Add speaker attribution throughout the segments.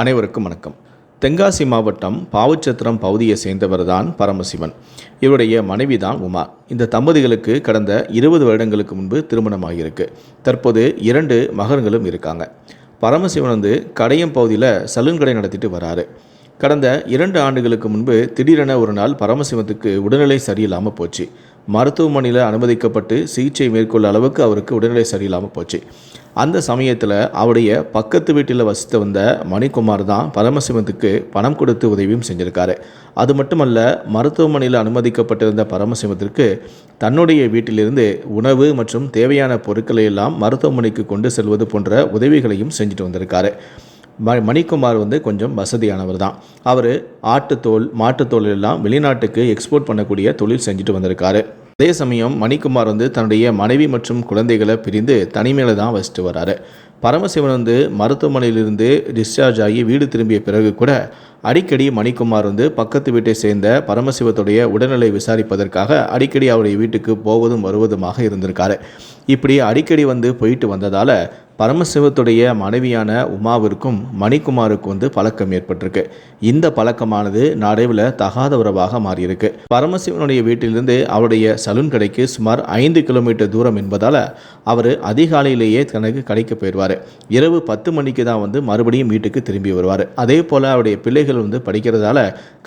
Speaker 1: அனைவருக்கும் வணக்கம். தென்காசி மாவட்டம் பாவுச்சத்திரம் பகுதியை சேர்ந்தவர் தான் பரமசிவன். இவருடைய மனைவி தான் உமா. இந்த தம்பதிகளுக்கு கடந்த இருபது வருடங்களுக்கு முன்பு திருமணமாகியிருக்கு. தற்போது இரண்டு மகன்களும் இருக்காங்க. பரமசிவன் வந்து கடையம் பகுதியில் சலூன் கடை நடத்திட்டு வராரு. கடந்த இரண்டு ஆண்டுகளுக்கு முன்பு திடீரென ஒரு நாள் பரமசிவத்துக்கு உடல்நிலை சரியில்லாமல் போச்சு. மருத்துவமனையில் அனுமதிக்கப்பட்டு சிகிச்சை மேற்கொள்ள அளவுக்கு அவருக்கு உடல்நிலை சரியில்லாமல் போச்சு. அந்த சமயத்தில் அவருடைய பக்கத்து வீட்டில் வசித்து வந்த மணிக்குமார் தான் பரமசிவத்துக்கு பணம் கொடுத்து உதவியும் செஞ்சிருக்காரு. அது மட்டுமல்ல மருத்துவமனையில் அனுமதிக்கப்பட்டிருந்த பரமசிவத்திற்கு தன்னுடைய வீட்டிலிருந்து உணவு மற்றும் தேவையான பொருட்களை எல்லாம் மருத்துவமனைக்கு கொண்டு செல்வது போன்ற உதவிகளையும் செஞ்சுட்டு வந்திருக்காரு. ம மணிக்குமார் வந்து கொஞ்சம் வசதியானவர் தான். அவர் ஆட்டுத்தோல் மாட்டுத்தோல் எல்லாம் வெளிநாட்டுக்கு எக்ஸ்போர்ட் பண்ணக்கூடிய தொழில் செஞ்சுட்டு வந்திருக்காரு. அதே சமயம் மணிக்குமார் வந்து தன்னுடைய மனைவி மற்றும் குழந்தைகளை பிரிந்து தனிமையில் தான் வசிட்டு வராரு. பரமசிவன் வந்து மருத்துவமனையிலிருந்து டிஸ்சார்ஜ் ஆகி வீடு திரும்பிய பிறகு கூட அடிக்கடி மணிக்குமார் வந்து பக்கத்து வீட்டை சேர்ந்த பரமசிவத்துடைய உடல்நிலை விசாரிப்பதற்காக அடிக்கடி அவருடைய வீட்டுக்கு போவதும் வருவதுமாக இருந்திருக்காரு. இப்படி அடிக்கடி வந்து போயிட்டு வந்ததால் பரமசிவத்துடைய மனைவியான உமாவிற்கும் மணிக்குமாருக்கும் வந்து பழக்கம் ஏற்பட்டிருக்கு. இந்த பழக்கமானது நடைவில் தகாத உறவாக மாறியிருக்கு. பரமசிவனுடைய வீட்டிலிருந்து அவருடைய சலூன் கடைக்கு சுமார் ஐந்து கிலோமீட்டர் தூரம் என்பதால் அவர் அதிகாலையிலேயே தனக்கு கடைக்கு போயிடுவார். இரவு பத்து மணிக்கு தான் வந்து மறுபடியும் வீட்டுக்கு திரும்பி வருவார். அதே போல் அவருடைய பிள்ளைகள் வந்து படிக்கிறதால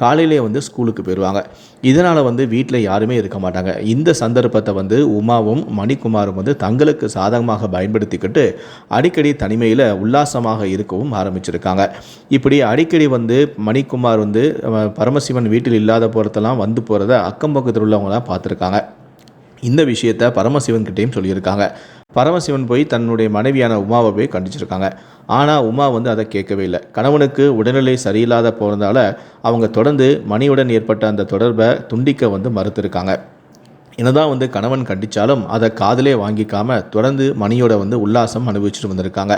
Speaker 1: காலையிலே வந்து ஸ்கூலுக்கு போயிடுவாங்க இதனால் வந்து வீட்டில் யாருமே இருக்க மாட்டாங்க. இந்த சந்தர்ப்பத்தை வந்து உமாவும் மணிக்குமாரும் வந்து தங்களுக்கு சாதகமாக பயன்படுத்திக்கிட்டு அடிக்கடி தனிமையில் உல்லாசமாக இருக்கவும் ஆரம்பிச்சிருக்காங்க. இப்படி அடிக்கடி வந்து மணிக்குமார் வந்து பரமசிவன் வீட்டில் இல்லாத போகிறதெல்லாம் வந்து போகிறத அக்கம் பக்கத்தில் உள்ளவங்களாம் பார்த்துருக்காங்க. இந்த விஷயத்த பரமசிவன் கிட்டேயும் சொல்லியிருக்காங்க. பரமசிவன் போய் தன்னுடைய மனைவியான உமாவை போய் கண்டிச்சிருக்காங்க. ஆனால் உமா வந்து அதை கேட்கவே இல்லை. கணவனுக்கு உடல்நிலை சரியில்லாத போகிறதால அவங்க தொடர்ந்து மணியுடன் ஏற்பட்ட அந்த தொடர்பை துண்டிக்க வந்து மறுத்திருக்காங்க. என்னதான் வந்து கணவன் கண்டித்தாலும் அதை காதலே வாங்கிக்காம தொடர்ந்து மணியோட வந்து உல்லாசம் அனுபவிச்சுட்டு வந்திருக்காங்க.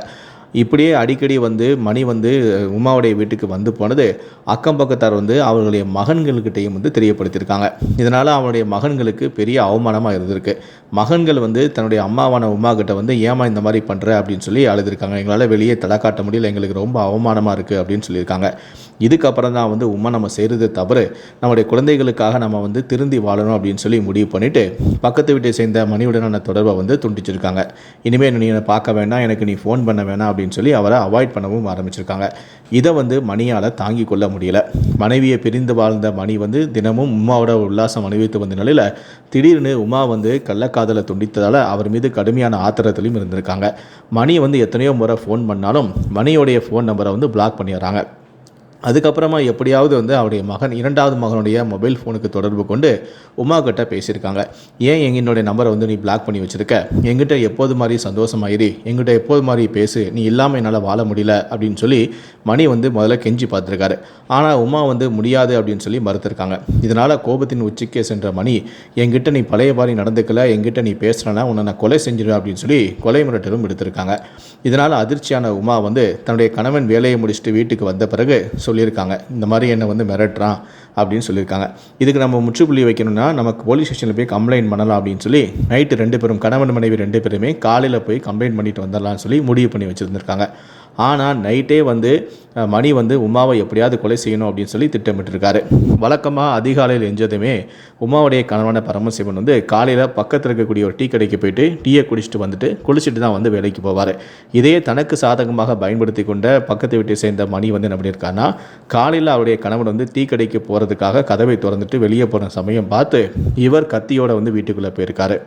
Speaker 1: இப்படியே அடிக்கடி வந்து மணி வந்து உமாவுடைய வீட்டுக்கு வந்து போனது அக்கம் பக்கத்தார் வந்து அவர்களுடைய மகன்கள்கிட்டையும் வந்து தெரியப்படுத்தியிருக்காங்க. இதனால் அவனுடைய மகன்களுக்கு பெரிய அவமானமாக இருந்திருக்கு. மகன்கள் வந்து தன்னுடைய அம்மாவான உமா கிட்ட வந்து ஏமா இந்த மாதிரி பண்ணுற அப்படின்னு சொல்லி அழுதுருக்காங்க. எங்களால் வெளியே தலை காட்ட முடியல எங்களுக்கு ரொம்ப அவமானமாக இருக்குது அப்படின்னு சொல்லியிருக்காங்க. இதுக்கப்புறம் தான் வந்து உமா நம்ம செய்கிறது தவறு. நம்முடைய குழந்தைகளுக்காக நம்ம வந்து திருந்தி வாழணும் அப்படின்னு சொல்லி முடிவு பண்ணிவிட்டு பக்கத்து வீட்டை சேர்ந்த மணியுடனான தொடர்பை வந்து துண்டிச்சிருக்காங்க. இனிமேல் நீ என்னை பார்க்க வேண்டாம் எனக்கு நீ ஃபோன் பண்ண வேணாம் அப்படின்னு சொல்லி அவரை அவாய்ட் பண்ணவும் ஆரம்பிச்சிருக்காங்க. இதை வந்து மணியால் தாங்கி கொள்ள முடியல. மனைவியை பிரிந்து வாழ்ந்த மணி வந்து தினமும் உமாவோட உல்லாசம் அனுபவித்து வந்த நிலையில் திடீர்னு உமா வந்து கள்ளக்காதலை துண்டித்ததால் அவர் மீது கடுமையான ஆத்திரத்திலையும் இருந்திருக்காங்க. மணி வந்து எத்தனையோ முறை ஃபோன் பண்ணாலும் மணியோடைய ஃபோன் நம்பரை வந்து பிளாக் பண்ணிடுறாங்க. அதுக்கப்புறமா எப்படியாவது வந்து அவருடைய மகன் இரண்டாவது மகனுடைய மொபைல் ஃபோனுக்கு தொடர்பு கொண்டு உமா கிட்ட பேசியிருக்காங்க. ஏன் எங்க என்னுடைய நம்பரை வந்து நீ பிளாக் பண்ணி வச்சுருக்க? எங்கிட்ட எப்போது மாதிரி சந்தோஷமாயிரு? எங்கிட்ட எப்போது மாதிரி பேசு? நீ இல்லாமல் என்னால் வாழ முடியல அப்படின்னு சொல்லி மணி வந்து முதல்ல கெஞ்சி பார்த்துருக்காரு. ஆனால் உமா வந்து முடியாது அப்படின்னு சொல்லி மறுத்திருக்காங்க. இதனால் கோபத்தின் உச்சிக்கே சென்ற மணி என்கிட்ட நீ பழைய மாதிரி நடந்துக்கல எங்கிட்ட நீ பேசுகிறனா உன்னை நான் கொலை செஞ்சிடுவேன் அப்படின்னு சொல்லி கொலை மிரட்டலும் எடுத்திருக்காங்க இதனால் அதிர்ச்சியான உமா வந்து தன்னுடைய கணவன் வேலையை முடிச்சுட்டு வீட்டுக்கு வந்த பிறகு சொல்லியிருக்காங்க. இந்த மாதிரி என்னை வந்து மிரட்டுறான் அப்படின்னு சொல்லியிருக்காங்க. இதுக்கு நம்ம முற்றுப்புள்ளி வைக்கணும்னா நமக்கு போலீஸ் ஸ்டேஷனில் போய் கம்ப்ளைண்ட் பண்ணலாம் அப்படின்னு சொல்லி நைட்டு ரெண்டு பேரும் கணவன் மனைவி ரெண்டு பேருமே காலையில் போய் கம்ப்ளைண்ட் பண்ணிட்டு வந்துடலாம்னு சொல்லி முடிவு பண்ணி வச்சுருந்துருக்காங்க. ஆனால் நைட்டே வந்து மணி வந்து உமாவை எப்படியாவது கொலை செய்யணும் அப்படின்னு சொல்லி திட்டமிட்டிருக்காரு. வழக்கமாக அதிகாலையில் எஞ்சதுமே உமாவுடைய கணவன பரமசிவன் வந்து காலையில் பக்கத்தில் இருக்கக்கூடிய ஒரு டீ கடைக்கு போயிட்டு டீயை குடிச்சிட்டு வந்துட்டு குளிச்சுட்டு தான் வந்து வேலைக்கு போவார். இதையே தனக்கு சாதகமாக பயன்படுத்தி கொண்ட பக்கத்து வீட்டை சேர்ந்த மணி வந்து என்ன பண்ணியிருக்காருன்னா காலையில் அவருடைய கணவன் வந்து டீ கடைக்கு போகிறதுக்காக கதவை திறந்துட்டு வெளியே போகிற சமயம் பார்த்து இவர் கத்தியோட வந்து வீட்டுக்குள்ளே போயிருக்காரு.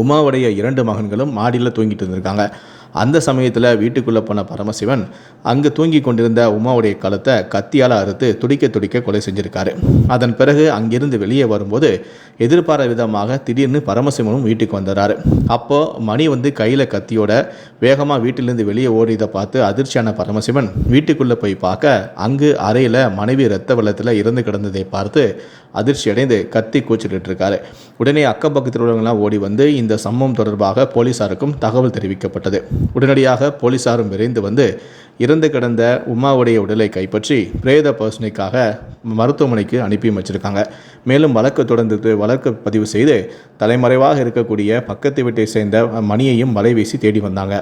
Speaker 1: உமாவுடைய இரண்டு மகன்களும் மாடியில் தூங்கிட்டு இருந்திருக்காங்க. அந்த சமயத்தில் வீட்டுக்குள்ளே போன பரமசிவன் அங்கு தூங்கி கொண்டிருந்த உமாவுடைய கழுத்தை கத்தியால் அறுத்து துடிக்க துடிக்க கொலை செஞ்சிருக்காரு. அதன் பிறகு அங்கிருந்து வெளியே வரும்போது எதிர்பாராத விதமாக திடீர்னு பரமசிவனும் வீட்டுக்கு வந்துடுறாரு அப்போ மணி வந்து கையில் கத்தியோட வேகமாக வீட்டிலிருந்து வெளியே ஓடியதை பார்த்து அதிர்ச்சியான பரமசிவன் வீட்டுக்குள்ளே போய் பார்க்க அங்கு அறையில் மனைவி இரத்த வெள்ளத்தில் இறந்து கிடந்ததை பார்த்து அதிர்ச்சி அடைந்து கத்தி கூச்சிட்டு இருக்காரு. உடனே அக்கம் பக்கத்தில் உள்ளவங்களாம் ஓடி வந்து இந்த சம்பவம் தொடர்பாக போலீசாருக்கும் தகவல் தெரிவிக்கப்பட்டது. உடனடியாக போலீசாரும் விரைந்து வந்து இறந்து கிடந்த உமாவுடைய உடலை கைப்பற்றி பிரேத பரிசோதனைக்காக மருத்துவமனைக்கு அனுப்பி வச்சிருக்காங்க. மேலும் வழக்கு தொடர்ந்து வழக்கு பதிவு செய்து தலைமறைவாக இருக்கக்கூடிய பக்கத்து வீட்டை சேர்ந்த மணியையும் மலை வீசி தேடி வந்தாங்க.